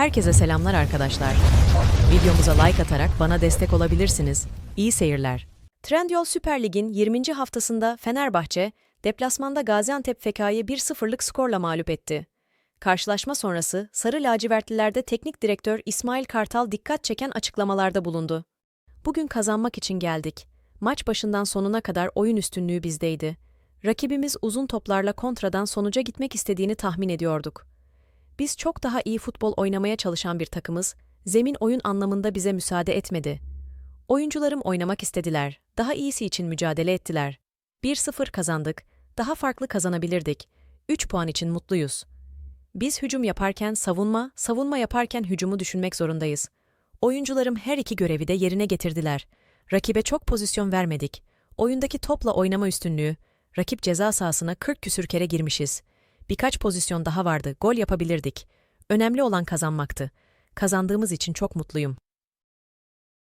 Herkese selamlar arkadaşlar. Videomuza like atarak bana destek olabilirsiniz. İyi seyirler. Trendyol Süper Lig'in 20. haftasında Fenerbahçe, deplasmanda Gaziantep FK'yı 1-0'lık skorla mağlup etti. Karşılaşma sonrası Sarı Lacivertlilerde teknik direktör İsmail Kartal dikkat çeken açıklamalarda bulundu. Bugün kazanmak için geldik. Maç başından sonuna kadar oyun üstünlüğü bizdeydi. Rakibimiz uzun toplarla kontradan sonuca gitmek istediğini tahmin ediyorduk. Biz çok daha iyi futbol oynamaya çalışan bir takımız, zemin oyun anlamında bize müsaade etmedi. Oyuncularım oynamak istediler, daha iyisi için mücadele ettiler. 1-0 kazandık, daha farklı kazanabilirdik. 3 puan için mutluyuz. Biz hücum yaparken savunma, savunma yaparken hücumu düşünmek zorundayız. Oyuncularım her iki görevi de yerine getirdiler. Rakibe çok pozisyon vermedik. Oyundaki topla oynama üstünlüğü, rakip ceza sahasına 40 küsür kere girmişiz. Birkaç pozisyon daha vardı, gol yapabilirdik. Önemli olan kazanmaktı. Kazandığımız için çok mutluyum.